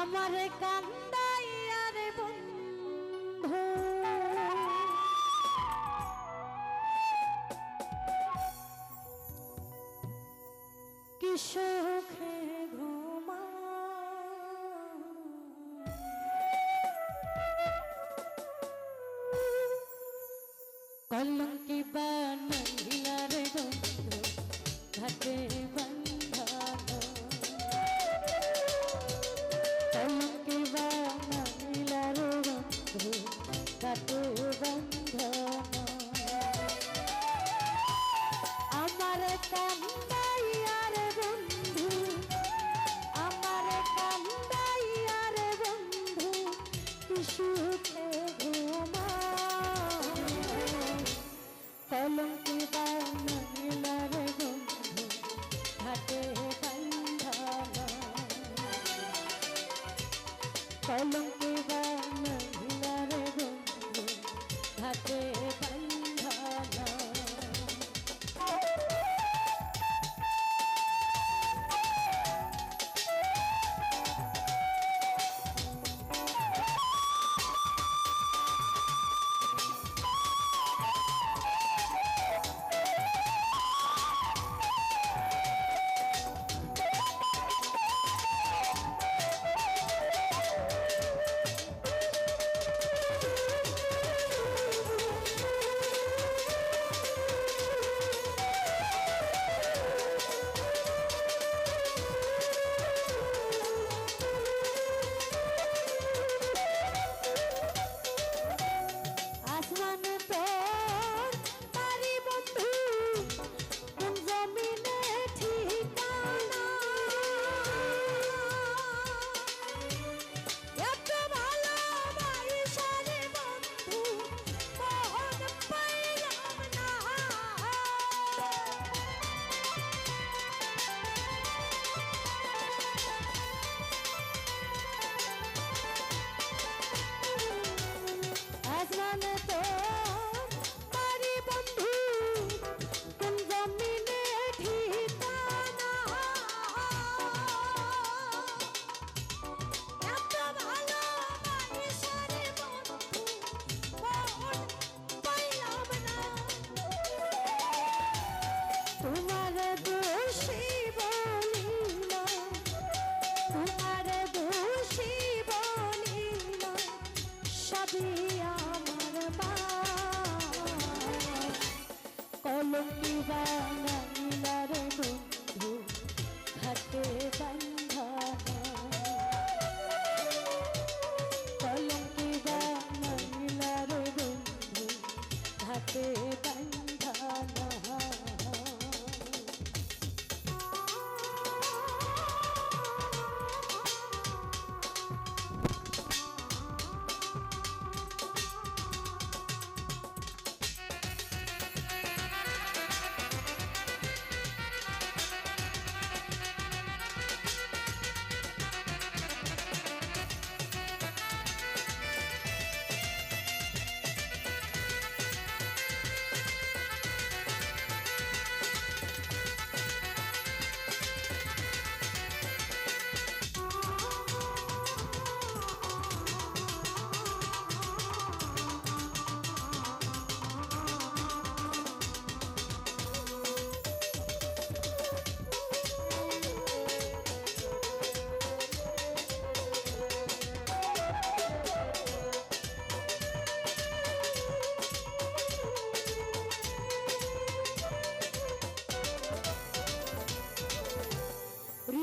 আমার কান্দাইয়া রে বন্ধু। কিসুখে ঘুমা কলঙ্কি বানাইলা রে বন্ধু ঘাটে বান Shalom.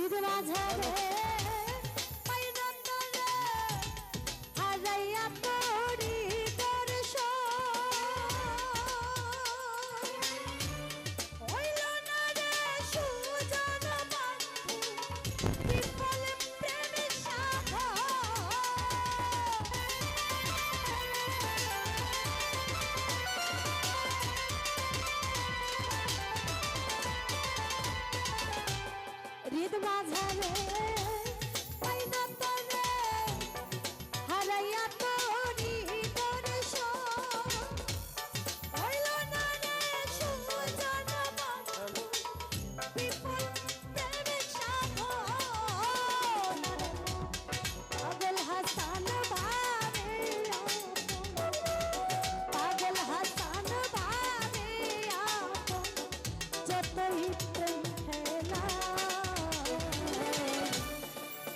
নদীর মাঝে হারাইয়া পড়ি দর্শ হইল না রে সুজন বাজারে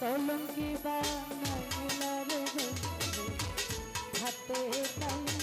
কলঙ্কি বানাইলা রে হাতে কান্ধানা